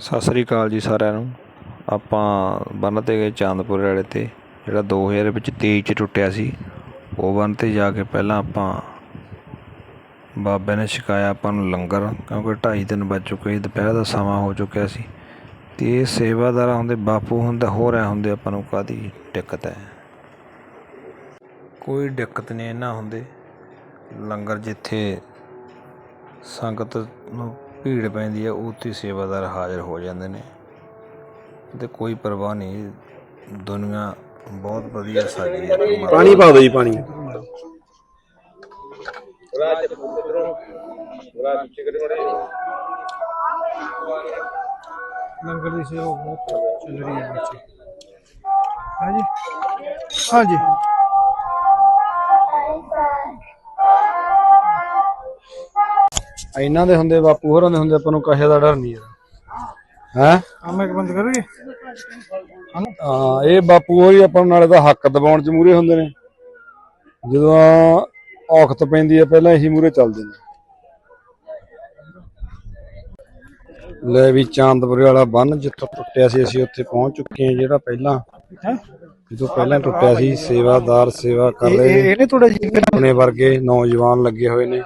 ਸਤਿ ਸ੍ਰੀ ਅਕਾਲ ਜੀ ਸਾਰਿਆਂ ਨੂੰ। ਆਪਾਂ ਬੰਨ 'ਤੇ ਗਏ ਚਾਂਦਪੁਰ ਵਾਲੇ 'ਤੇ, ਜਿਹੜਾ 2000 ਵਿੱਚ 23 ਚ ਟੁੱਟਿਆ ਸੀ, ਉਹ ਬੰਨ 'ਤੇ ਜਾ ਕੇ ਪਹਿਲਾਂ ਆਪਾਂ ਬਾਬੇ ਨੇ ਛਕਾਇਆ ਆਪਾਂ ਨੂੰ ਲੰਗਰ, ਕਿਉਂਕਿ 2:30 ਦਿਨ ਵੱਜ ਚੁੱਕੇ ਸੀ, ਦੁਪਹਿਰ ਦਾ ਸਮਾਂ ਹੋ ਚੁੱਕਿਆ ਸੀ। ਤੇ ਇਹ ਸੇਵਾਦਾਰ ਹੁੰਦੇ, ਬਾਪੂ ਹੁੰਦਾ ਹੋ ਰਹੇ ਹੁੰਦੇ, ਆਪਾਂ ਨੂੰ ਕਾਦੀ ਦਿੱਕਤ ਹੈ? ਕੋਈ ਦਿੱਕਤ ਨਹੀਂ ਇਹਨਾਂ ਹੁੰਦੇ। ਲੰਗਰ ਜਿੱਥੇ ਸੰਗਤ ਨੂੰ ਭੀੜ ਪੈਂਦੀ ਹੈ ਉੱਥੇ ਸੇਵਾਦਾਰ ਹਾਜ਼ਰ ਹੋ ਜਾਂਦੇ ਨੇ। ਤੇ ਕੋਈ ਪਰਵਾਹ ਨਹੀਂ ਦੁਨੀਆ ਬਹੁਤ ਵਧੀਆ ਸਾਜੀ ਹੈ। ਪਾਣੀ ਪਾ ਦਿਓ ਜੀ ਪਾਣੀ। ਲੰਗਰ ਦੀ ਸੇਵਾ ਬਹੁਤ ਚੱਲ ਰਹੀ ਹੈ ਹਾਂਜੀ। ਹਾਂਜੀ। ਇਹਨਾਂ ਦੇ ਹੁੰਦੇ ਬਾਪੂ ਹੋਰਾਂ ਦੇ ਹੁੰਦੇ ਆਪਾਂ ਨੂੰ ਕਹੇ ਦਾ ਡਰ ਨਹੀਂ ਯਾਰ ਹੈ? ਆ ਮੈਂ ਬੰਦ ਕਰੂਗੀ ਹਾਂ ਇਹ ਬਾਪੂ ਹੋਰੀ ਆਪਾਂ ਨਾਲੇ ਦਾ ਹੱਕ ਦਬਾਉਣ ਚ ਮੂਰੇ ਹੁੰਦੇ ਨੇ। ਜਦੋਂ ਔਖਤ ਪੈਂਦੀ ਹੈ ਪਹਿਲਾਂ ਇਹੀ ਮੂਰੇ ਚੱਲਦੇ ਨੇ। ਲੈ ਵੀ ਚਾਂਦਪੁਰੇ ਵਾਲਾ ਬੰਨ ਜਿੱਥੋਂ ਟੁੱਟਿਆ ਸੀ ਅਸੀਂ ਉੱਥੇ ਪਹੁੰਚ ਚੁੱਕੇ ਹਾਂ ਜਿਹੜਾ ਪਹਿਲਾਂ। ਜਦੋਂ ਪਹਿਲਾਂ ਟੁੱਟਿਆ ਸੀ ਸੇਵਾਦਾਰ ਸੇਵਾ ਕਰ ਰਹੇ ਨੇ। ਇਹਨੇ ਥੋੜਾ ਜਿਹਾ ਆਪਣੇ ਵਰਗੇ ਨੌਜਵਾਨ ਲੱਗੇ ਹੋਏ ਨੇ।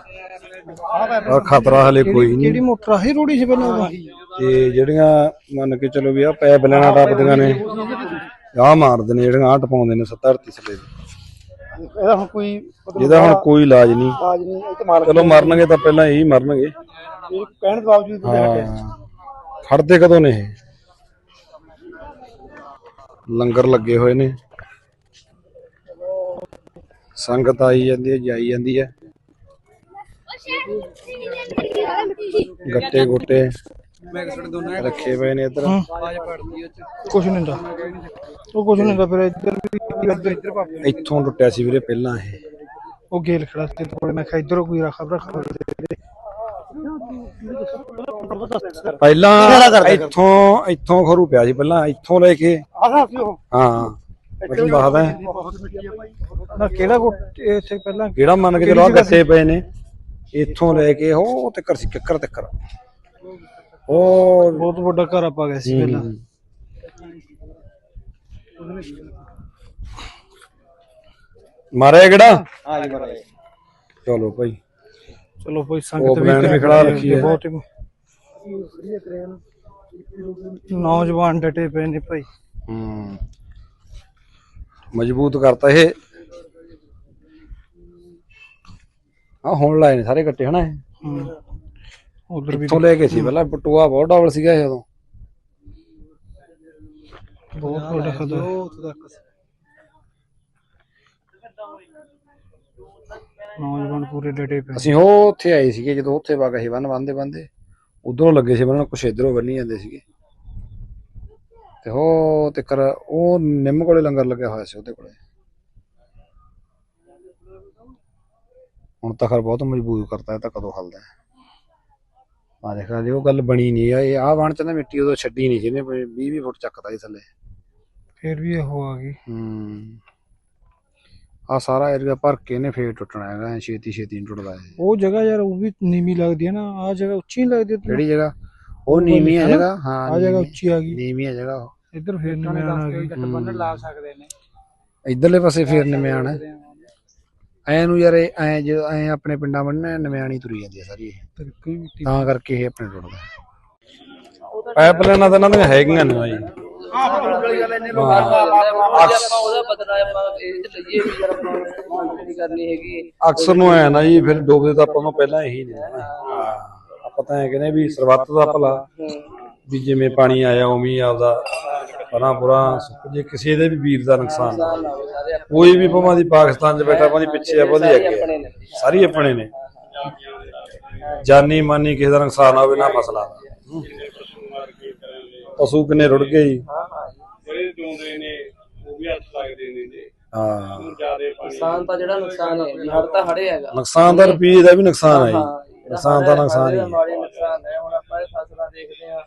ਔਰ ਖਤਰਾ ਹਲੇ ਕੋਈ ਨਹੀਂ। ਕਿਹੜੀ ਮੋਟਰ ਆ? ਇਹ ਰੋੜੀ ਸੀ ਪਹਿਲਾਂ ਉਹਦਾ। ਤੇ ਜਿਹੜੀਆਂ ਮੰਨ ਕੇ ਚਲੋ ਵੀ ਆ ਪੈਪ ਲੈਣਾ ਟੱਪਦੀਆਂ ਨੇ ਆਹ ਮਾਰਦੇ ਨੇ ਜਿਹੜੀਆਂ ਆਹ ਟਪਾਉਂਦੇ ਨੇ ਸੱਤ ਧਰਤੀ ਸਲੇ ਇਹਦਾ ਹੁਣ ਕੋਈ ਜਿਹਦਾ ਹੁਣ ਕੋਈ ਇਲਾਜ ਨਹੀਂ। ਆਜ ਨਹੀਂ ਇਹ ਤੇ ਮਾਲਕ ਚਲੋ ਮਰਨਗੇ ਤਾਂ ਪਹਿਲਾਂ ਇਹੀ ਮਰਨਗੇ। ਇਹ ਕਹਿਣ ਦੇ ਬਾਵਜੂਦ ਵੀ ਹਾਂ। ਖੜਦੇ ਕਦੋਂ ਨੇ ਇਹ? ਲੰਗਰ ਲੱਗੇ ਹੋਏ ਨੇ। ਸੰਗਤ ਆਈ ਜਾਂਦੀ ਹੈ ਜਾਈ ਜਾਂਦੀ ਹੈ। ਗੱਟੇ ਗੋਟੇ ਰੱਖੇ ਪਏ ਨੇ ਇੱਧਰ। ਕੁਝ ਨਹੀਂ ਹੁੰਦਾ। ਉਹ ਕੁਝ ਨਹੀਂ ਹੁੰਦਾ ਫਿਰ ਇੱਧਰ ਵੀ ਇੱਧਰ ਇੱਥੋਂ ਟੁੱਟਿਆ ਸੀ ਵੀਰੇ ਪਹਿਲਾਂ ਇਹ। ਉਹ ਗੇਲ ਖੜਾ ਸੀ ਤੇ ਮੈਂ ਕਿਹਾ ਇੱਧਰੋਂ ਕੋਈ ਰੱਖ ਰੱਖ ਪਹਿਲਾਂ ਇੱਥੋਂ ਇੱਥੋਂ ਖਰੂ ਪਿਆ ਸੀ ਪਹਿਲਾਂ ਇੱਥੋਂ ਲੈ ਕੇ। ਆਹ ਸੀ ਉਹ। ਹਾਂ ਮੈਂ ਤੁਹਾਨੂੰ ਦੱਸਦਾ। ਨਾ ਕਿਹੜਾ ਗੁੱਟ ਇੱਥੇ ਪਹਿਲਾਂ ਕਿਹੜਾ ਮੰਨ ਕੇ ਚਲੋ ਗੱਟੇ ਪਏ ਨੇ? ਇੱਥੋਂ ਲੈ ਕੇ ਉਹ ਤੱਕਰ ਸੀ ਕਿੱਕਰ ਤੱਕਰ ਉਹ ਬਹੁਤ ਵੱਡਾ ਘਰ ਆਪਾਂ ਗਏ ਸੀ ਪਹਿਲਾਂ। ਮਾਰਿਆ ਕਿਹੜਾ? ਹਾਂਜੀ ਮਾਰਿਆ। ਚਲੋ ਭਾਈ। ਚਲੋ ਉਹ ਸੰਗਤ ਵੀ ਵੀ ਖੜਾ ਰੱਖੀ ਹੈ। ਬਹੁਤ ਹੀ। ਨੌਜਵਾਨ ਡਟੇ ਪਏ ਨੇ ਭਾਈ। ਹੂੰ। ਮਜ਼ਬੂਤ ਕਰਤਾ ਇਹ। ਆ ਹੁਣ ਲਾਏ ਨੇ ਸਾਰੇ ਗੱਟੇ ਹਨਾ ਇਹ। ਉਧਰ ਵੀ ਇੱਥੋਂ ਲੈ ਕੇ ਸੀ ਪਹਿਲਾਂ ਪਟੂਆ ਬਹੁਤ ਡਬਲ ਸੀਗਾ ਇਹ ਉਦੋਂ। ਬਹੁਤ ਵੱਡਾ ਖਤਰਾ। ਨੌਜਵਾਨ ਪੂਰੇ ਡਟੇ ਪਏ। ਅਸੀਂ ਉਹ ਉੱਥੇ ਆਏ ਸੀਗੇ ਜਦੋਂ ਉੱਥੇ ਵਗ ਸੀ ਬੰਨ ਬੰਦੇ ਬੰਦੇ ਉਧਰੋਂ ਲੱਗੇ ਸੀ ਬੰਨਣ ਕੁਛ ਇਧਰੋਂ ਬੰਨੀ ਜਾਂਦੇ ਸੀਗੇ। ਤੇ ਉਹ ਤਿੱਕਰ ਉਹ ਨਿੰਮ ਕੋਲੇ ਲੰਗਰ ਲੱਗਿਆ ਹੋਇਆ ਸੀ ਉਹਦੇ ਕੋਲੇ। ਹੁਣ ਤਾਂ ਖਰ ਬਹੁਤ ਮਜਬੂਰ ਕਰਤਾ ਇਹ ਤਾਂ ਕਦੋਂ ਹੱਲਦਾ ਹੈ। ਆ ਦੇਖ ਜੀ ਉਹ ਗੱਲ ਬਣੀ ਨਹੀਂ ਆ ਇਹ ਆਹ ਬਣ ਚ ਨਾ ਮਿੱਟੀ ਉਦੋਂ ਛੱਡੀ ਨਹੀਂ ਸੀ ਇਹਨੇ 20 20 ਫੁੱਟ ਚੱਕਦਾ ਸੀ ਥੱਲੇ। ਫਿਰ ਵੀ ਇਹ ਆ ਗਈ। ਹੂੰ। ਆ ਸਾਰਾ ਏਰੀਆ ਭਰ ਕੇ ਇਹਨੇ ਫੇਰ ਟੁੱਟਣਾ ਹੈਗਾ ਐਂ ਛੇਤੀ ਛੇਤੀ ਨਹੀਂ ਟੁੱਟਦਾ ਇਹ। ਉਹ ਜਗ੍ਹਾ ਯਾਰ ਉਹ ਵੀ ਨੀਵੀਂ ਲੱਗਦੀ ਹੈ ਨਾ ਆ ਜਗ੍ਹਾ ਉੱਚੀ ਨਹੀਂ ਲੱਗਦੀ ਤੈਨੂੰ? ਕਿਹੜੀ ਜਗ੍ਹਾ? ਉਹ ਨੀਵੀਂ ਹੈ ਜਗ੍ਹਾ ਹਾਂ ਆ ਜਗ੍ਹਾ ਨੀਵੀਂ- ਉੱਚੀ ਆ ਗਈ। ਨੀਵੀਂ ਹੈ ਜਗ੍ਹਾ ਉਹ। ਇੱਧਰ ਫਿਰ ਨਿਆਣ ਆ ਗਈ। ਸਕਦੇ ਨੇ। ਇਧਰਲੇ ਪਾਸੇ ਫੇਰ ਨਿਮਿਆਣ ਹੈ। ਐ ਨੂੰ ਯਾਰ ਐ ਜੇ ਐ ਆਪਣੇ ਪਿੰਡਾਂ ਬੰਨਣਾ ਨਿਮਿਆਣੀ ਤੁਰੀ ਜਾਂਦੀ ਹੈ ਸਾਰੀ ਇਹ। ਤਾਂ ਕਰਕੇ ਇਹ ਆਪਣੇ ਟੁੱਟਦਾ ਪਾਈਪ ਲੈਣਾ ਤਾਂ ਇਹਨਾਂ ਦੀਆਂ ਹੈਗੀਆਂ ਨੇ ਹੈਗੀ ਅਕਸਰ ਨੂੰ ਐ ਨਾ ਜੀ ਫਿਰ ਡੋਬਦੇ ਤਾਂ ਆਪਾਂ ਨੂੰ ਪਹਿਲਾਂ ਇਹੀ ਨੇ ਹਾਂ ਆਪਾਂ ਤਾਂ ਐ ਕਹਿੰਦੇ ਵੀ ਸਰਬੱਤ ਦਾ ਭਲਾ। ਵੀ ਜਿਵੇਂ ਪਾਣੀ ਆਇਆ ਉਵੇਂ ਹੀ ਆਪਦਾ ਪਰਾਂ ਪੁਰਾ ਜੇ ਕਿਸੇ ਦੇ ਵੀ ਵੀਰ ਦਾ ਨੁਕਸਾਨ ਨਾ ਹੋਵੇ। ਕੋਈ ਵੀ ਭਾਵੇਂ ਦੀ ਪਾਕਿਸਤਾਨ 'ਚ ਬੈਠਾ ਭਾਵੇਂ ਦੀ ਪਿੱਛੇ ਆ ਭਾਵੇਂ ਅੱਗੇ ਆ। ਸਾਰੀ ਆਪਣੇ ਨੇ। ਜਾਨੀ ਮਾਨੀ ਕਿਸੇ ਦਾ ਨੁਕਸਾਨ ਨਾ ਹੋਵੇ ਨਾ ਫਸਲਾਂ। ਦਾ ਪਸ਼ੂ ਕਿੰਨੇ ਰੁੜ ਗਏ ਜੀ। ਜਿਹੜੇ ਚੋਂਦੇ ਨੇ ਉਹ ਵੀ ਹੱਥ ਲੱਗਦੇ ਨੇ ਜੀ। ਹਾਂ। ਜਿਆਦੇ ਪਾਣੀ ਨੁਕਸਾਨ ਤਾਂ ਜਿਹੜਾ ਨੁਕਸਾਨ ਹੈ ਜੀ ਹੜ ਤਾਂ ਹੜੇ ਹੈਗਾ। ਨੁਕਸਾਨ ਦਾ ਰੁਪਏ ਦਾ ਵੀ ਨੁਕਸਾਨ ਹੈ ਜੀ। ਨੁਕਸਾਨ ਤਾਂ ਨੁਕਸਾਨ ਹੀ ਹੈ। ਮਾੜੇ ਨੁਕਸਾਨ ਹੈ। ਹੁਣ ਆਪਾਂ ਇਹ ਫਸਲਾਂ ਦੇਖਦੇ ਆ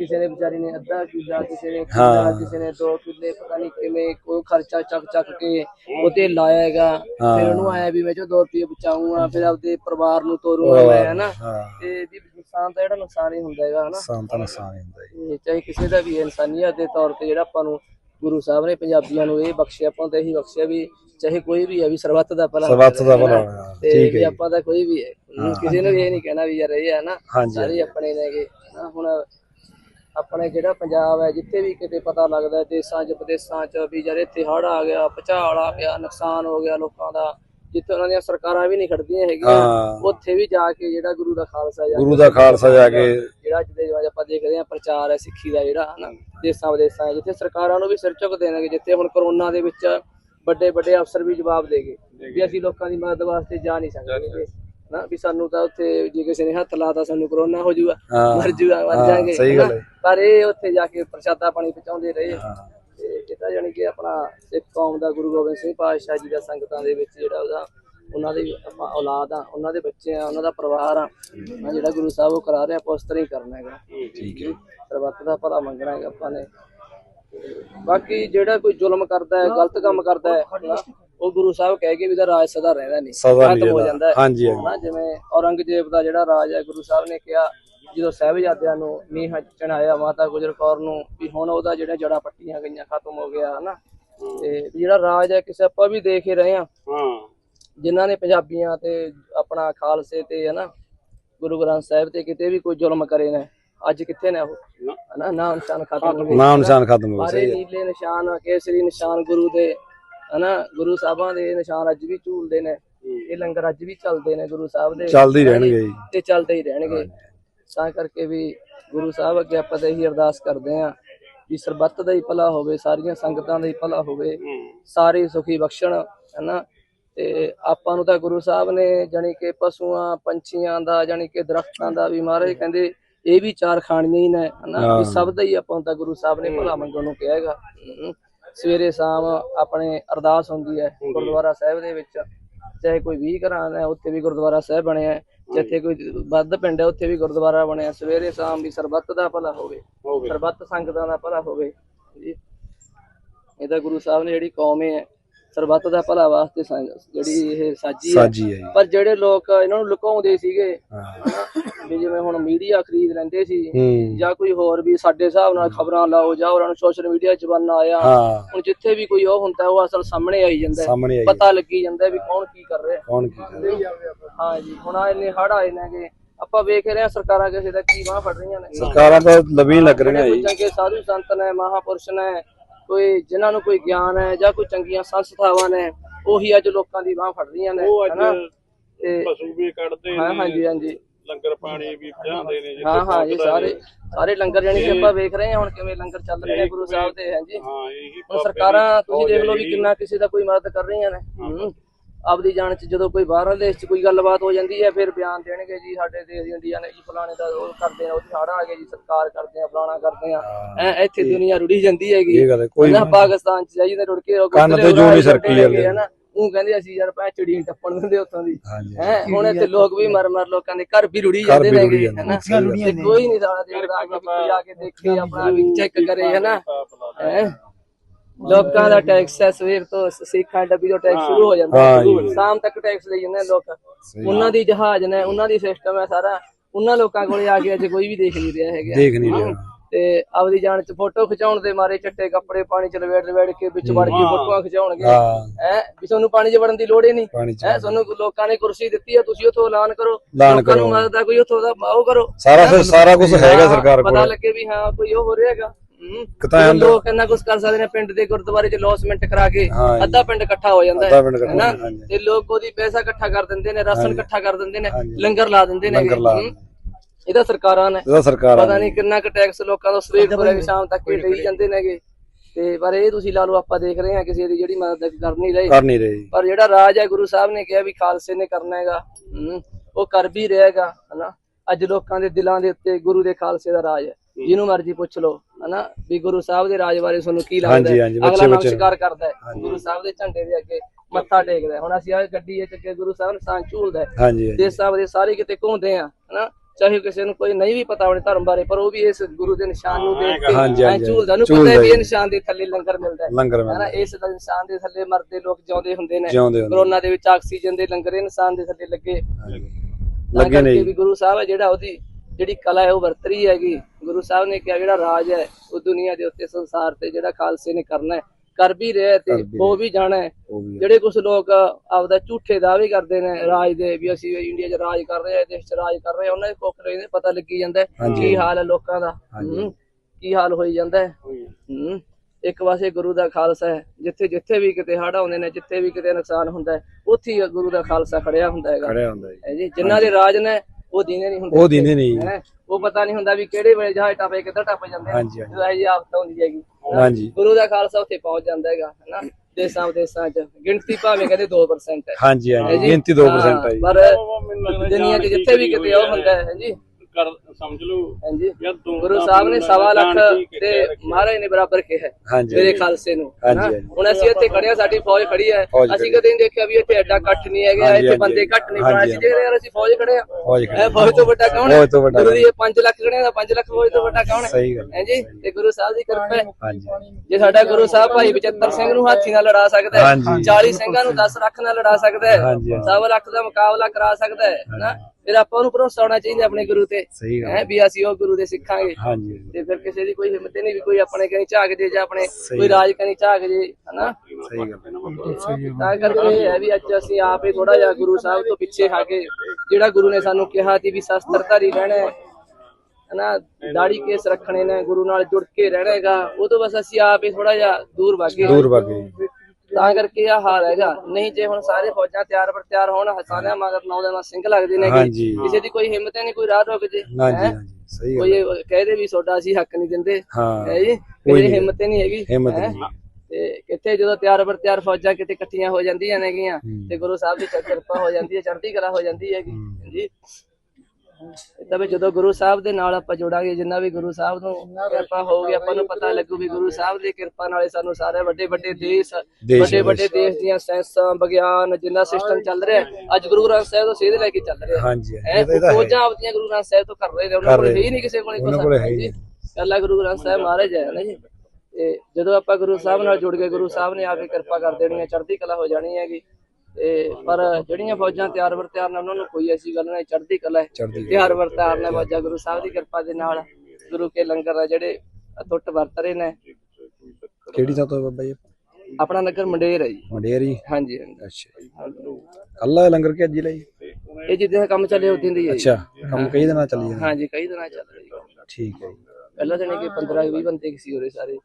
ਕਿਸੇ ਨੇ ਵਿਚਾਰੀ ਨੇ ਅੱਧਾ ਕਿੱਲਾ ਕਿਸੇ ਨੇ ਹਾਂ। ਕਿੱਲਾ ਕਿਸੇ ਨੇ ਦੋ ਕਿੱਲੇ ਪਤਾ ਨਹੀਂ ਕਿਵੇਂ ਕੋਈ ਖਰਚਾ ਚੱਕ ਚੱਕ ਕੇ ਉਹਤੇ ਲਾਇਆ ਹੈਗਾ। ਫਿਰ ਉਹਨੂੰ ਆਇਆ ਵੀ ਮੈਂ ਜੋ 2 ਰੁਪਏ ਬਚਾਉਂਗਾ ਫਿਰ ਆਪਦੇ ਪਰਿਵਾਰ ਨੂੰ ਤੋਰੂਗਾ ਮੈਂ ਹਨਾ ਹਾਂ। ਤੇ ਵੀ ਨੁਕਸਾਨ ਤਾਂ ਜਿਹੜਾ ਨੁਕਸਾਨ ਹੀ ਹੁੰਦਾ ਹੈਗਾ ਹਨਾ ਨੁਕਸਾਨ ਤਾਂ ਨੁਕਸਾਨ ਹੀ ਹੁੰਦਾ ਜੀ। ਤੇ ਚਾਹੇ ਕਿਸੇ ਦਾ ਵੀ ਹੈ, ਇਨਸਾਨੀਅਤ ਦੇ ਤੌਰ ਤੇ ਜਿਹੜਾ ਆਪਾਂ ਨੂੰ ਗੁਰੂ ਸਾਹਿਬ ਨੇ ਪੰਜਾਬੀਆਂ ਨੂੰ ਇਹ ਬਖਸ਼ਿਆ ਆਪਾਂ ਨੂੰ ਤਾਂ ਇਹੀ ਬਖਸ਼ਿਆ ਵੀ ਚਾਹੇ ਕੋਈ ਵੀ ਹੈ ਵੀ ਸਰਬੱਤ ਦਾ ਭਲਾ ਸਰਬੱਤ ਦਾ ਭਲਾ ਤੇ ਠੀਕ ਹੈ ਵੀ ਜੀ। ਆਪਾਂ ਦਾ ਕੋਈ ਵੀ ਹੈ। ਕਿਸੇ ਨੂੰ ਇਹ ਨਹੀਂ ਕਹਿਣਾ ਵੀ ਯਾਰ ਇਹ ਹੈ ਨਾ ਹਾਂਜੀ, ਸਾਰੇ ਆਪਣੇ ਨੇਗੇ ਹਨਾ ਹੁਣ ਆਪਣੇ ਜਿਹੜਾ ਪੰਜਾਬ ਹੈ ਜਿੱਥੇ ਵੀ ਕਿਤੇ ਪਤਾ ਲੱਗਦਾ ਦੇਸਾਂ 'ਚ ਵਿਦੇਸ਼ਾਂ 'ਚ ਵੀ ਯਾਰ ਇੱਥੇ ਹੜ੍ਹ ਆ ਗਿਆ ਭੁਚਾਲ ਆ ਗਿਆ ਨੁਕਸਾਨ ਹੋ ਗਿਆ ਲੋਕਾਂ ਦਾ ਜਿੱਥੇ ਉਹਨਾਂ ਦੀਆਂ ਸਰਕਾਰਾਂ ਵੀ ਨਹੀਂ ਖੜਦੀਆਂ ਹੈਗੀਆਂ ਉੱਥੇ ਵੀ ਜਾ ਕੇ ਜਿਹੜਾ ਗੁਰੂ ਦਾ ਖਾਲਸਾ ਜਾ ਗੁਰੂ ਦਾ ਖਾਲਸਾ ਜਾ ਕੇ ਜਿਹੜਾ ਅੱਜ ਦੇ ਜਵਾਜ ਆਪਾਂ ਦੇਖਦੇ ਹਾਂ ਪ੍ਰਚਾਰ ਹੈ ਸਿੱਖੀ ਦਾ ਜਿਹੜਾ ਹਨਾ ਦੇਸਾਂ ਵਿਦੇਸਾਂ ਜਿੱਥੇ ਸਰਕਾਰਾਂ ਨੂੰ ਵੀ ਸਿਰ ਝੁਕ ਦੇਣਗੇ ਜਿੱਥੇ ਹੁਣ ਕਰੋਨਾ ਦੇ ਵਿੱਚ ਵੱਡੇ ਵੱਡੇ ਅਫਸਰ ਵੀ ਜਵਾਬ ਦੇ ਗਏ ਵੀ ਅਸੀਂ ਲੋਕਾਂ ਦੀ ਮਦਦ ਵਾਸਤੇ ਜਾ ਨਹੀਂ ਸਕਦੇ। ਨਾ ਵੀ ਸਾਨੂੰ ਤਾਂ ਉੱਥੇ ਜੇ ਕਿਸੇ ਨੇ ਹੱਥ ਲਾਤਾ ਸਾਨੂੰ ਕਰੋਨਾ ਹੋ ਜਾਊਗਾ ਹਾਂ ਮਰ ਜੂਗਾ ਮਰ ਜਾਾਂਗੇ ਸਹੀ ਗੱਲ ਹੈ। ਪਰ ਇਹ ਉੱਥੇ ਜਾ ਕੇ ਪ੍ਰਸ਼ਾਦਾ ਪਾਣੀ ਪਹੁੰਚਾਉਂਦੇ ਰਹੇ। ਤੇ ਇਹ ਤਾਂ ਜਾਣੀ ਕਿ ਆਪਣਾ ਸਿੱਖ ਕੌਮ ਦਾ ਗੁਰੂ ਗੋਬਿੰਦ ਸਿੰਘ ਪਾਤਸ਼ਾਹ ਜੀ ਦਾ ਸੰਗਤਾਂ ਦੇ ਵਿੱਚ ਜਿਹੜਾ ਉਹਦਾ ਉਹਨਾਂ ਦੇ ਆਪਾਂ ਔਲਾਦ ਆ ਉਹਨਾਂ ਦੇ ਬੱਚੇ ਆ ਉਹਨਾਂ ਦਾ ਪਰਿਵਾਰ ਆ ਆਹ ਜਿਹੜਾ ਗੁਰੂ ਸਾਹਿਬ ਉਹ ਕਰਾ ਰਿਹਾ ਆਪਾਂ ਉਸ ਤਰ੍ਹਾਂ ਹੀ ਕਰਨਾ ਹੈਗਾ। ਠੀਕ ਹੈ। ਸਰਬੱਤ ਦਾ ਭਲਾ ਮੰਗਣਾ ਹੈਗਾ ਆਪਾਂ ਨੇ। ਬਾਕੀ ਜਿਹੜਾ ਕੋਈ ਜ਼ੁਲਮ ਕਰਦਾ ਹੈ ਗਲਤ ਕੰਮ ਕਰਦਾ ਹੈ ਉਹ ਗੁਰੂ ਸਾਹਿਬ ਕਹਿ ਕੇ ਵੀ ਦਾ ਰਾਜ ਸਦਾ ਰਹਿੰਦਾ ਨਹੀਂ ਸਦਾ ਨਹੀਂ ਖਤਮ ਹੋ। ਜਾਂਦਾ ਹੈ। ਹਾਂਜੀ, ਹਾਂਜੀ। ਹਨਾ, ਜਿਵੇਂ ਔਰੰਗਜ਼ੇਬ ਦਾ ਜਿਹੜਾ ਰਾਜ ਹੈ ਗੁਰੂ ਸਾਹਿਬ ਨੇ ਕਿਹਾ ਜਦੋਂ ਸਾਹਿਬਜ਼ਾਦਿਆਂ ਨੂੰ ਨੀਹਾਂ 'ਚ ਚਣਾਇਆ ਮਾਤਾ ਗੁਜਰ ਕੌਰ ਨੂੰ ਵੀ ਹੁਣ ਉਹਦਾ ਜਿਹੜਾ ਜੜਾ ਪੱਟੀਆਂ ਗਈਆਂ ਖਤਮ ਹੋ ਗਿਆ ਹਨਾ। ਤੇ ਵੀ ਜਿਹੜਾ ਰਾਜ ਹੈ ਕਿਸੇ ਆਪਾਂ ਵੀ ਦੇਖ ਹੀ ਰਹੇ ਹਾਂ। ਹਾਂ। ਜਿਨ੍ਹਾਂ ਨੇ ਪੰਜਾਬੀਆਂ ਤੇ ਆਪਣਾ ਖਾਲਸੇ ਤੇ ਹਨਾ ਗੁਰੂ ਗ੍ਰੰਥ ਸਾਹਿਬ ਤੇ ਕਿਤੇ ਵੀ ਕੋਈ ਜ਼ੁਲਮ ਕਰੇ ਨੇ ਅੱਜ ਕਿੱਥੇ ਨੇ ਉਹ? ਨਾ। ਹਨਾ ਨਾਮ ਨਿਸ਼ਾਨ ਖਤਮ ਹੋ ਗਏ ਨਾਮ ਨਿਸ਼ਾਨ ਖਤਮ ਹੋ ਗਿਆ ਸਾਰੇ ਸਹੀ ਹੈ। ਨੀਲੇ ਨਿਸ਼ਾਨ ਕੇਸਰੀ ਨਿਸ਼ਾਨ ਗੁਰੂ ਦੇ ਹਨਾ ਗੁਰੂ ਸਾਹਿਬਾਂ ਦੇ ਨਿਸ਼ਾਨ ਅੱਜ ਵੀ ਝੂਲਦੇ ਨੇ ਇਹ ਲੰਗਰ ਅੱਜ ਵੀ ਚੱਲਦੇ ਨੇ ਗੁਰੂ ਸਾਹਿਬ ਦੇ ਚੱਲਦੇ ਹੀ ਰਹਿਣਗੇ ਜੀ। ਤੇ ਚੱਲਦੇ ਹੀ ਰਹਿਣਗੇ। ਤਾਂ ਕਰਕੇ ਵੀ ਗੁਰੂ ਸਾਹਿਬ ਅੱਗੇ ਆਪਾਂ ਤਾਂ ਇਹੀ ਅਰਦਾਸ ਕਰਦੇ ਆਂ ਵੀ ਸਰਬੱਤ ਦਾ ਹੀ ਭਲਾ ਹੋਵੇ ਸਾਰੀਆਂ ਸੰਗਤਾਂ ਦਾ ਹੀ ਭਲਾ ਹੋਵੇ ਸਾਰੇ ਸੁਖੀ ਬਖਸ਼ਣ ਹਨਾ। ਤੇ ਆਪਾਂ ਨੂੰ ਤਾਂ ਗੁਰੂ ਸਾਹਿਬ ਨੇ ਜਾਣੀ ਕਿ ਪਸ਼ੂਆਂ ਪੰਛੀਆਂ ਦਾ ਜਾਣੀ ਕਿ ਦਰਖਤਾਂ ਦਾ ਵੀ ਮਹਾਰਾਜ ਕਹਿੰਦੇ ਇਹ ਵੀ ਚਾਰ ਖਾਣੀਆਂ ਹੀ ਨੇ ਹਨਾ। ਵੀ ਸਭ ਦਾ ਹੀ ਆਪਾਂ ਨੂੰ ਤਾਂ ਗੁਰੂ ਸਾਹਿਬ ਨੇ ਭਲਾ ਮੰਗਣ ਨੂੰ ਕਿਹਾ ਹੈਗਾ। ਸਵੇਰੇ ਸ਼ਾਮ ਆਪਣੇ ਅਰਦਾਸ ਹੁੰਦੀ ਹੈ ਗੁਰਦੁਆਰਾ ਸਾਹਿਬ ਦੇ ਵਿੱਚ। ਚਾਹੇ ਕੋਈ 20 ਘਰਾਂ ਹੈ ਉੱਥੇ ਵੀ ਗੁਰਦੁਆਰਾ ਸਾਹਿਬ ਬਣਿਆ ਹੈ। ਜਿੱਥੇ ਕੋਈ ਵੱਧ ਪਿੰਡ ਹੈ ਉੱਥੇ ਵੀ ਗੁਰਦੁਆਰਾ ਬਣਿਆ ਸਵੇਰੇ ਸ਼ਾਮ ਵੀ ਸਰਬੱਤ ਦਾ ਭਲਾ ਹੋਵੇ ਸਰਬੱਤ ਸੰਗਤਾਂ ਦਾ ਭਲਾ ਹੋਵੇ। ਜੀ ਇਹ ਤਾਂ ਗੁਰੂ ਸਾਹਿਬ ਨੇ ਜਿਹੜੀ ਕੌਮ ਹੈ ਸਰਬੱਤ ਦਾ ਭਲਾ ਵਾਸਤੇ ਜਿਹੜੀ ਇਹ ਸਾਜੀ ਹੈ। ਪਰ ਜਿਹੜੇ ਲੋਕ ਇਹਨਾਂ ਨੂੰ ਲੁਕਾਉਂਦੇ ਸੀਗੇ ਵੀ ਜਿਵੇਂ ਹੁਣ ਮੀਡੀਆ ਖਰੀਦ ਲੈਂਦੇ ਸੀ ਜਾਂ ਕੋਈ ਹੋਰ ਵੀ ਸਾਡੇ ਹਿਸਾਬ ਨਾਲ ਖਬਰਾਂ ਲਾਓ ਜਾਂ ਉਹਨਾਂ ਨੂੰ ਸੋਸ਼ਲ ਮੀਡੀਆ 'ਚ ਬੰਨ ਆਇਆ ਹੁਣ ਜਿੱਥੇ ਵੀ ਕੋਈ ਉਹ ਹੁੰਦਾ ਉਹ ਅਸਲ ਸਾਹਮਣੇ ਆਈ ਜਾਂਦਾ ਪਤਾ ਲੱਗੀ ਜਾਂਦਾ ਹੈ ਵੀ ਕੌਣ ਕੀ ਕਰ ਰਿਹਾ। ਕੌਣ ਕੀ ਹਾਂ ਜੀ ਹੁਣ ਆ ਇੰਨੇ ਹੜ ਆਏ ਨੇਗੇ ਆਪਾਂ ਵੇਖ ਰਹੇ ਹਾਂ ਸਰਕਾਰਾਂ ਕਿਸੇ ਦਾ ਕੀ ਬਾਹ ਫੜ ਰਹੀਆਂ ਨੇ। ਸਰਕਾਰਾਂ ਤਾਂ ਲਵੀ ਲੱਗ ਰਹੀਆਂ ਜੀ। ਚੰਗੇ ਸਾਧੂ ਸੰਤ ਨੇ ਮਹਾਪੁਰਸ਼ ਨੇ ਕੋਈ ਜਿਨ੍ਹਾਂ ਨੂੰ ਕੋਈ ਗਿਆਨ ਹੈ ਜਾਂ ਕੋਈ ਚੰਗੀਆਂ ਸੰਸਥਾਵਾਂ ਨੇ ਉਹੀ ਅੱਜ ਲੋਕਾਂ ਦੀ ਬਾਹ ਫੜ ਰਹੀਆਂ ਨੇ ਉਹ ਅੱਜ ਹਨਾ? ਤੇ ਪਸ਼ੂ ਵੀ ਕੱਢਦੇ ਹਾਂ ਹਾਂਜੀ ਹਾਂਜੀ। ਲੰਗਰ ਪਾਣੀ ਵੀ ਪਹੁੰਚਾਉਂਦੇ ਨੇ ਜਿੱਥੇ ਹਾਂ ਹਾਂ ਪਹੁੰਚਦਾ ਸਾਰੇ ਸਾਰੇ ਲੰਗਰ ਜਾਣੀ ਕਿ ਆਪਾਂ ਵੇਖ ਰਹੇ ਹਾਂ ਹੁਣ ਕਿਵੇਂ ਲੰਗਰ ਚੱਲ ਰਹੇ ਨੇ ਗੁਰੂ ਸਾਹਿਬ ਦੇ ਹਾਂਜੀ ਹਾਂ ਇਹੀ ਸਰਕਾਰਾਂ ਤੁਸੀਂ ਦੇਖ ਲਓ ਵੀ ਕਿੰਨਾ ਕਿਸੇ ਦਾ ਕੋਈ ਮਦਦ ਕਰ ਰਹੀਆਂ ਨੇ। ਹੂੰ। ਆਪਦੀ ਜਾਣ ਚ ਜਦੋਂ ਕੋਈ ਬਾਹਰਲੇ ਦੇਸ਼ ਚ ਕੋਈ ਗੱਲਬਾਤ ਹੋ ਜਾਂਦੀ ਹੈ ਫਿਰ ਬਿਆਨ ਦੇਣਗੇ ਜੀ ਸਾਡੇ ਦੇਸ਼ ਦੀ ਇੰਡੀਆ ਨੇ ਜੀ ਫਲਾਣੇ ਦਾ ਉਹ ਕਰਦੇ ਆ ਉਹ ਹੜਾ ਆ ਗਏ ਜੀ ਸਰਕਾਰ ਕਰਦੇ ਆ ਫਲਾਣਾ ਕਰਦੇ ਆ ਐ ਇੱਥੇ ਦੁਨੀਆ ਰੁੜੀ ਜਾਂਦੀ ਹੈਗੀ। ਇਹ ਗੱਲ ਹੈ, ਕੋਈ ਨਾ ਪਾਕਿਸਤਾਨ ਚ ਜਾਈਏ ਤੇ ਰੁੜ ਕੇ ਉਹ ਕੰਨ ਤੇ ਜੂੰ ਨਹੀਂ ਸਰਕੀ ਜਾਂਦੇ। ਹੈਗੇ, ਹਨਾ। ਉਹ ਕਹਿੰਦੇ ਅਸੀਂ ਯਾਰ ਭੈ ਚਿੜੀ ਟੱਪਣ ਦਿੰਦੇ ਉੱਥੋਂ ਦੀ। ਹੈ? ਹੁਣ ਇੱਥੇ ਲੋਕ ਵੀ ਮਰ ਮਰ ਲੋਕਾਂ ਦੇ ਘਰ ਵੀ ਰੁੜੀ ਜਾਂਦੇ ਨੇ ਨੇ, ਕੋਈ ਨਹੀਂ ਸਾਡਾ ਦੇਖਦਾ ਆ ਕੇ ਆ ਕੇ ਦੇਖੇ ਆਪਣਾ ਵੀ ਚੈੱਕ ਕਰੇ ਹੈਂ। ਲੋਕਾਂ ਦਾ ਟੈਕਸ ਹੈ ਸਵੇਰ ਤੋਂ ਸਿੱਖਾਂ ਡੱਬੀ ਤੋਂ ਟੈਕਸ ਸ਼ੁਰੂ ਹੋ ਜਾਂਦਾ। ਜੀ। ਸ਼ਾਮ ਤੱਕ ਟੈਕਸ ਲਈ ਜਾਂਦੇ ਨੇ ਲੋਕ। ਉਹਨਾਂ ਦੀ ਜਹਾਜ਼ ਨੇ ਉਹਨਾਂ ਦੀ ਸਿਸਟਮ ਹੈ ਸਾਰਾ। ਉਹਨਾਂ ਲੋਕਾਂ ਕੋਲੇ ਆ ਕੇ ਅੱਜ ਕੋਈ ਵੀ ਦੇਖ ਨਹੀਂ ਰਿਹਾ ਹੈਗਾ। ਦੇਖ ਨਹੀਂ ਰਿਹਾ। ਤੇ ਆਪਦੀ ਜਾਨ ਚ ਫੋਟੋ ਖਿਚਾਉਣ ਦੇ ਮਾਰੇ ਚੱਟੇ ਕੱਪੜੇ ਪਾਣੀ ਚ ਲਵੇੜ ਲਵੇੜ ਕੇ ਵਿੱਚ ਵੜ ਕੇ ਫੋਟੋਆਂ ਖਿਚਾਉਣਗੇ। ਹਾਂ। ਵੀ ਤੁਹਾਨੂੰ ਪਾਣੀ 'ਚ ਵੜਨ ਦੀ ਲੋੜ ਹੀ ਨਹੀਂ। ਹੈ? ਤੁਹਾਨੂੰ ਲੋਕਾਂ ਨੇ ਕੁਰਸੀ ਦਿੱਤੀ ਹੈ ਤੁਸੀਂ ਉੱਥੋਂ ਐਲਾਨ ਕਰੋ। ਲੋਕਾਂ ਨੂੰ ਕਰੋ। ਮਦਦ ਦਾ ਕੋਈ ਉੱਥੋਂ ਦਾ ਉਹ ਕਰੋ। ਸਾਰਾ ਸਾਰਾ ਕੁਝ ਹੈਗਾ ਸਰਕਾਰ ਪਤਾ ਕੋਲ ਲੱਗੇ ਵੀ ਹਾਂ ਕੋਈ ਉਹ ਹੋ ਰਿਹਾ ਹੈਗਾ। ਕਿਤਾ ਲੋਕ ਇੰਨਾ ਕੁਝ ਕਰ ਸਕਦੇ ਨੇ ਪਿੰਡ ਦੇ ਗੁਰਦੁਆਰੇ 'ਚ ਲੌਸਮੈਂਟ ਕਰਾ ਕੇ। ਅੱਧਾ ਪਿੰਡ ਇਕੱਠਾ ਹੋ ਜਾਂਦਾ? ਹੋ ਹਾਂਜੀ। ਤੇ ਲੋਕ ਉਹਦੀ ਪੈਸਾ ਇਕੱਠਾ ਕਰ ਦਿੰਦੇ ਨੇ ਰਾਸ਼ਨ ਇਕੱਠਾ ਕਰ ਦਿੰਦੇ ਨੇ। ਲੰਗਰ ਲਾ ਦਿੰਦੇ ਨੇ। ਇਹ ਤਾਂ ਸਰਕਾਰਾਂ ਨੇ। ਇਹਦਾ ਸਰਕਾਰ ਪਤਾ ਨਹੀਂ ਕਿੰਨਾ ਕੁ ਟੈਕਸ ਲੋਕਾਂ ਤੋਂ ਸਵੇਰ ਤੋਂ ਲੈ ਕੇ ਸ਼ਾਮ ਤੱਕ ਹੀ ਲਈ ਜਾਂਦੇ ਨੇਗੇ। ਤੇ ਪਰ ਇਹ ਤੁਸੀਂ ਲਾ ਲਓ ਆਪਾਂ ਦੇਖ ਰਹੇ ਹਾਂ ਕਿਸੇ ਦੀ ਜਿਹੜੀ ਮਦਦ ਕਰ ਨਹੀਂ ਰਹੇ। ਕਰ ਨਹੀਂ ਰਹੇ। ਪਰ ਜਿਹੜਾ ਰਾਜ ਹੈ ਗੁਰੂ ਸਾਹਿਬ ਨੇ ਕਿਹਾ ਵੀ ਖਾਲਸੇ ਨੇ ਕਰਨਾ ਹੈਗਾ। ਉਹ ਕਰ ਵੀ ਰਿਹਾ ਹੈਗਾ ਹਨਾ? ਅੱਜ ਲੋਕਾਂ ਦੇ ਦਿਲਾਂ ਦੇ ਉੱਤੇ ਗੁਰੂ ਦੇ ਖਾਲਸੇ ਦਾ ਰਾਜ ਹੈ। ਜਿਹਨੂੰ ਮਰਜ਼ੀ ਪੁੱਛ ਲਓ ਹਨਾ? ਵੀ ਗੁਰੂ ਸਾਹਿਬ ਦੇ ਰਾਜ ਬਾਰੇ ਤੁਹਾਨੂੰ ਕੀ ਲੱਗਦਾ ਹੈ? ਅਗਲਾ ਨਮਸਕਾਰ ਕਰਦਾ ਹੈ। ਗੁਰੂ ਸਾਹਿਬ ਦੇ ਝੰਡੇ ਦੇ ਅੱਗੇ ਮੱਥਾ ਟੇਕਦਾ ਹੈ। ਹੁਣ ਅਸੀਂ ਆ ਗੱਡੀ ਵਿੱਚ ਅੱਗੇ ਗੁਰੂ ਸਾਹਿਬ ਨਿਸ਼ਾਨ ਝੂਲਦਾ ਹੈ। ਦੇਸ਼ ਸਾਹਿਬ ਦੇ ਸਾਰੇ ਕਿਤੇ ਘੁੰਮਦੇ ਆ ਹਨਾ? ਚਾਹੇ ਕਿਸੇ ਨੂੰ ਕੋਈ ਨਹੀਂ ਵੀ ਪਤਾ ਆਪਣੇ ਧਰਮ ਬਾਰੇ ਪਰ ਉਹ ਵੀ ਇਸ ਗੁਰੂ ਦੇ ਨਿਸ਼ਾਨ ਨੂੰ ਦੇਖ ਕੇ ਹਾਂਜੀ, ਹਾਂਜੀ, ਝੂਲਦਾ ਨੂੰ ਪਤਾ ਹੈ ਵੀ। ਇਹ ਨਿਸ਼ਾਨ ਦੇ ਥੱਲੇ ਲੰਗਰ ਮਿਲਦਾ ਹੈ। ਲੰਗਰ ਹਨਾ ਮੈਂ ਇਸ ਦਾ ਨਿਸ਼ਾਨ ਦੇ ਥੱਲੇ ਮਰਦੇ ਲੋਕ ਜਿਉਂਦੇ ਹੁੰਦੇ ਨੇ। ਕਰੋਨਾ ਦੇ ਵਿੱਚ ਆਕਸੀਜਨ ਦੇ ਲੰਗਰ ਇਹ ਨਿਸ਼ਾਨ ਦੇ ਥੱਲੇ ਲੱਗੇ। ਲੱਗੇ ਨੇ। ਵੀ ਗੁਰੂ ਸਾਹਿਬ ਹੈ ਜਿਹੜਾ ਉਹਦੀ ਜਿਹੜੀ ਕਲਾ ਹੈ ਉਹ ਵਰਤ ਰਹੀ ਹੈਗੀ। ਗੁਰੂ ਸਾਹਿਬ ਨੇ ਕਿਹਾ ਜਿਹੜਾ ਰਾਜ ਹੈ ਉਹ ਦੁਨੀਆ ਦੇ ਉੱਤੇ ਸੰਸਾਰ ਤੇ ਜਿਹੜਾ ਖਾਲਸੇ ਨੇ ਕਰਨਾ ਹੈ ਕਰ ਵੀ ਰਿਹਾ ਤੇ ਕਰ ਵੀ ਜਾਣਾ ਹੈ। ਉਹ ਜਿਹੜੇ ਕੁਝ ਲੋਕ ਆਪਦਾ ਝੂਠੇ ਦਾਅਵੇ ਕਰਦੇ ਨੇ ਰਾਜ ਦੇ ਵੀ ਅਸੀਂ ਇੰਡੀਆ 'ਚ ਰਾਜ ਕਰ ਰਹੇ ਹਾਂ ਦੇਸ਼ 'ਚ ਰਾਜ ਕਰ ਰਹੇ ਹਾਂ ਉਹਨਾਂ ਦੇ ਕੋਕਰੇ ਨੇ ਪਤਾ ਲੱਗੀ ਜਾਂਦਾ। ਕੀ ਹਾਲ ਹੈ ਲੋਕਾਂ ਦਾ। ਕੀ ਹਾਲ ਹੋਈ ਜਾਂਦਾ ਹੈ। ਇੱਕ ਪਾਸੇ ਗੁਰੂ ਦਾ ਖਾਲਸਾ ਹੈ ਜਿੱਥੇ ਜਿੱਥੇ ਵੀ ਕਿਤੇ ਹੜ੍ਹ ਆਉਂਦੇ ਨੇ ਜਿੱਥੇ ਵੀ ਕਿਤੇ ਨੁਕਸਾਨ ਹੁੰਦਾ ਹੈ ਉੱਥੇ ਹੀ ਗੁਰੂ ਦਾ ਖਾਲਸਾ ਖੜਿਆ ਹੁੰਦਾ ਹੈਗਾ। ਖੜਿਆ ਹੁੰਦਾ ਜੀ। ਹੈ ਜੀ ਜਿਨ੍ਹਾਂ ਦੇ ਰਾਜ ਨੇ ਉਹ ਦੀਨੇ ਨਹੀਂ ਹੁੰਦੇ ਉਹ ਦਿੰਦੇ ਨਹੀਂ। ਉਹ ਪਤਾ ਨਹੀਂ ਹੁੰਦਾ ਵੀ ਕਿਹੜੇ ਵੇਲੇ ਜਹਾਜ਼ ਟੱਪੇ ਕਿੱਧਰ ਟੱਪ ਜਾਂਦੇ ਹਾਂਜੀ, ਹਾਂਜੀ। ਜਦੋਂ ਇਹ ਆਫਤ ਆਉਂਦੀ ਹੈਗੀ ਹੈਨਾ। ਹਾਂਜੀ। ਗੁਰੂ ਦਾ ਖਾਲਸਾ ਉੱਥੇ ਪਹੁੰਚ ਜਾਂਦਾ ਹੈਗਾ ਹੈਨਾ? ਦੇਸਾਂ ਵਿਦੇਸਾਂ 'ਚ। ਗਿਣਤੀ ਭਾਵੇਂ ਕਹਿੰਦੇ 2% ਹੈ। ਹਾਂਜੀ ਹਾਂਜੀ। ਗਿਣਤੀ 2% ਹੈ ਜੀ। ਪਰ ਦੁਨੀਆ 'ਚ ਜਿੱਥੇ ਵੀ ਕਿਤੇ ਉਹ ਹੁੰਦਾ ਹੈ ਜੀ? ਕਰ ਸਮਝ ਲਓ। ਹਾਂਜੀ। ਯਾਰ ਤੂੰ ਗੁਰੂ ਸਾਹਿਬ ਨੇ ਸਵਾ ਲੱਖ ਤੇ ਮਹਾਰਾਜ ਨੇ ਬਰਾਬਰ ਕਿਹਾ ਹਾਂਜੀ ਮੇਰੇ ਖਾਲਸੇ ਨੂੰ ਹਾਂਜੀ, ਹੈਨਾ। ਹਾਂਜੀ। ਹੁਣ ਅਸੀਂ ਇੱਥੇ ਖੜੇ ਆ ਸਾਡੀ ਫੌਜ ਖੜੀ ਹੈ। ਫੌਜ ਅਸੀਂ ਖੜੀ ਕਦੇ ਨਹੀਂ ਦੇਖਿਆ ਵੀ ਇੱਥੇ ਐਡਾ ਇਕੱਠ ਨਹੀਂ ਹੈਗਾ ਹਾਂਜੀ, ਇੱਥੇ ਹਾਂਜੀ। ਬੰਦੇ ਘੱਟ ਨਹੀਂ ਹਾਂਜੀ, ਪਾਣਾ ਸੀ ਜਿਹੜੇ ਯਾਰ ਅਸੀਂ ਫੌਜ ਖੜੇ ਆ ਫੌਜ ਖੜੀ ਇਹ ਫੌਜ ਤੋਂ ਵੱਡਾ ਕੌਣ ਹੈ? ਫੌਜ ਤੋਂ ਵੱਡਾ ਗੁਰੂ ਦੀ ਇਹ 5 ਲੱਖ ਖੜੇ ਦਾ 5 ਲੱਖ ਫੌਜ ਤੋਂ ਵੱਡਾ ਕੌਣ ਹੈ? ਸਹੀ ਗੱਲ ਹੈ ਜੀ? ਤੇ ਗੁਰੂ ਸਾਹਿਬ ਦੀ ਕਿਰਪਾ ਹੈ। ਹਾਂਜੀ। ਜੇ ਸਾਡਾ ਗੁਰੂ ਸਾਹਿਬ ਭਾਈ 75 ਸਿੰਘ ਨੂੰ ਹਾਥੀ ਨਾਲ ਲੜਾ ਸਕਦਾ ਹੈ ਹਾਂਜੀ। 40 ਸਿੰਘਾਂ ਨੂੰ 10 ਲੱਖ ਨਾਲ ਲੜਾ ਸਕਦਾ ਹੈ। ਸਵਾ ਲੱਖ ਦਾ ਮੁਕਾਬਲਾ ਕਰਾ ਸਕਦਾ ਹੈ ਹੈਨਾ? ਫਿਰ ਆਪਾਂ ਨੂੰ ਭਰੋਸਾ ਹੋਣਾ ਚਾਹੀਦਾ ਆਪਣੇ ਗੁਰੂ ਤੇ ਸਹੀ ਗੱਲ। ਹੈ ਵੀ ਅਸੀਂ ਉਹ ਗੁਰੂ ਦੇ ਸਿੱਖਾਂਗੇ। ਹਾਂਜੀ ਤੇ ਫਿਰ ਕਿਸੇ ਦੀ ਕੋਈ ਹਿੰਮਤ ਨਹੀਂ ਵੀ ਕੋਈ ਆਪਣੇ ਕਹੀਂ ਝਾਕ ਜੇ ਜਾਂ ਆਪਣੇ ਕੋਈ ਰਾਜ ਕਹੀਂ ਝਾਕ ਜੇ ਹਨਾ? ਸਹੀ ਗੱਲ। ਤਾਂ ਕਰਕੇ ਇਹ ਹੈ ਵੀ ਅੱਜ ਅਸੀਂ ਆਪ ਹੀ ਥੋੜਾ ਜਿਹਾ ਗੁਰੂ ਸਾਹਿਬ ਤੋਂ ਪਿੱਛੇ ਆ ਕੇ ਜਿਹੜਾ ਗੁਰੂ ਨੇ ਸਾਨੂੰ ਕਿਹਾ ਸੀ ਵੀ ਸ਼ਸਤਰਧਾਰੀ ਰਹਿਣਾ ਹੈ ਹਨਾ? ਦਾੜੀ ਕੇਸ ਰੱਖਣੇ ਨੇ ਗੁਰੂ ਨਾਲ ਜੁੜ ਕੇ ਰਹਿਣਾ ਹੈਗਾ ਉਹ ਤੋਂ ਬਸ ਅਸੀਂ ਆਪ ਹੀ ਥੋੜਾ ਜਿਹਾ ਦੂਰ ਵਾਗੇ ਦੂਰ ਵਗੇ ਤਾਂ ਕਰਕੇ ਇਹ ਹਾਲ ਹੈਗਾ ਨਹੀਂ ਜੇ ਹੁਣ ਸਾਰੇ ਫੌਜਾਂ ਤਿਆਰ ਪਰ ਤਿਆਰ ਹੋਣ ਹਸਾਨਿਆਂ ਮਗਰ ਨੌ ਦੇ ਨਾਲ ਸਿੰਘ ਲੱਗਦੇ ਨੇ ਹਾਂਜੀ। ਕਿਸੇ ਦੀ ਕੋਈ ਹਿੰਮਤ ਹੀ ਨਹੀਂ ਕੋਈ ਰਾਹ ਰੁਕ ਜੇ ਨਾ ਜੀ ਹੈਂ? ਹਾਂਜੀ ਸਹੀ ਗੱਲ ਕੋਈ ਇਹ ਕਹਦੇ ਵੀ ਤੁਹਾਡਾ ਅਸੀਂ ਹੱਕ ਨਹੀਂ ਦਿੰਦੇ ਹਾਂ ਹੈ ਜੀ ਕੋਈ ਨਹੀਂ। ਹਿੰਮਤ ਹੀ ਨਹੀਂ ਹੈਗੀ ਹਿੰਮਤ ਹੈਂ? ਨਹੀਂ ਤੇ ਕਿੱਥੇ ਜਦੋਂ ਤਿਆਰ ਬਰ ਤਿਆਰ ਫੌਜਾਂ ਕਿਤੇ ਇਕੱਠੀਆਂ ਹੋ ਜਾਂਦੀਆਂ ਨੇਗੀਆਂ ਹੂੰ। ਤੇ ਗੁਰੂ ਸਾਹਿਬ ਦੀ ਕਿਰਪਾ ਹੋ ਜਾਂਦੀ ਹੈ ਚੜ੍ਹਦੀ ਕਲਾ ਹੋ ਜਾਂਦੀ ਹੈਗੀ ਹੂੰ। ਜੀ ਤਾਂ ਵੀ ਜਦੋਂ ਗੁਰੂ ਸਾਹਿਬ ਦੇ ਨਾਲ ਆਪਾਂ ਜੁੜਾਂਗੇ ਜਿੰਨਾ ਵੀ ਗੁਰੂ ਸਾਹਿਬ ਨੂੰ ਕਿਰਪਾ ਹੋਊਗੀ ਆਪਾਂ ਨੂੰ ਪਤਾ ਲੱਗੂ ਵੀ ਗੁਰੂ ਸਾਹਿਬ ਦੀ ਕਿਰਪਾ ਨਾਲੇ ਸਾਨੂੰ ਸਾਰੇ ਵੱਡੇ ਵੱਡੇ ਦੇਸ਼ ਵੱਡੇ ਵੱਡੇ ਦੇਸ਼ ਦੀਆਂ ਸਾਇੰਸਾਂ ਵਿਗਿਆਨ ਜਿੰਨਾ ਸਿਸਟਮ ਚੱਲ ਰਿਹਾ ਅੱਜ ਗੁਰੂ ਗ੍ਰੰਥ ਸਾਹਿਬ ਤੋਂ ਸੇਧ ਲੈ ਕੇ ਚੱਲ ਰਿਹਾ। ਹਾਂਜੀ ਖੋਜਾਂ ਆਪਣੀਆਂ ਗੁਰੂ ਗ੍ਰੰਥ ਸਾਹਿਬ ਤੋਂ ਕਰ ਰਹੇ ਨੇ ਉਹਨਾਂ ਕੋਲ ਹੈ ਨਹੀਂ ਕਿਸੇ ਕੋਲ ਨਹੀਂ। ਕੱਲਾ ਗੁਰੂ ਗ੍ਰੰਥ ਸਾਹਿਬ ਮਹਾਰਾਜ ਹੈ ਨਾ ਜੀ। ਤੇ ਜਦੋਂ ਆਪਾਂ ਗੁਰੂ ਸਾਹਿਬ ਨਾਲ ਜੁੜ ਗਏ ਗੁਰੂ ਸਾਹਿਬ ਨੇ ਆ ਕੇ ਕਿਰਪਾ ਕਰ ਦੇਣੀ ਹੈ ਚੜ੍ਹਦੀ ਕਲਾ ਹੋ ਜਾਣੀ ਹੈਗੀ। ਤੇ ਪਰ ਜਿਹੜੀਆਂ ਫੌਜਾਂ ਤਿਆਰ ਬਰ ਤਿਆਰ ਨੇ ਉਹਨਾਂ ਨੂੰ ਕੋਈ ਐਸੀ ਗੱਲ ਨਹੀਂ ਚੜ੍ਹਦੀ ਕਲਾ ਹੈ। ਤਿਆਰ ਬਰ ਤਿਆਰ ਨੇ ਫੌਜਾਂ ਗੁਰੂ ਸਾਹਿਬ ਦੀ ਕਿਰਪਾ ਦੇ ਨਾਲ ਗੁਰੂ ਕੇ ਲੰਗਰ ਆ ਜਿਹੜੇ ਅਟੁੱਟ ਵਰਤ ਰਹੇ ਨੇ। ਕਿਹੜੀ ਥਾਂ ਤੋਂ ਬਾਬਾ ਜੀ? ਆਪਣਾ ਨਗਰ ਮੰਡੇਰ ਹੈ ਜੀ। ਮੰਡੇਰੀ ਹਾਂਜੀ ਹਾਂਜੀ। ਅੱਛਾ ਕੱਲਾ ਲੰਗਰ ਕੇ ਅੱਜ ਹੀ ਲਈ? ਇਹ ਜਿੱਦਾਂ ਕੰਮ ਚੱਲੇ ਉਦੋਂ ਦੀ ਹੈ ਜੀ। ਅੱਛਾ ਕੰਮ ਕਈ ਦਿਨਾਂ ਚੱਲੀ ਜਾਂਦਾ। ਹਾਂਜੀ ਕਈ ਦਿਨਾਂ ਚੱਲ ਰਹੀ ਠੀਕ ਹੈ ਜੀ। ਪਹਿਲਾਂ ਨਹੀਂ ਕਿ 15 20 ਬੰਦੇ ਸੀ ਉਰੇ ਸਾਰੇ।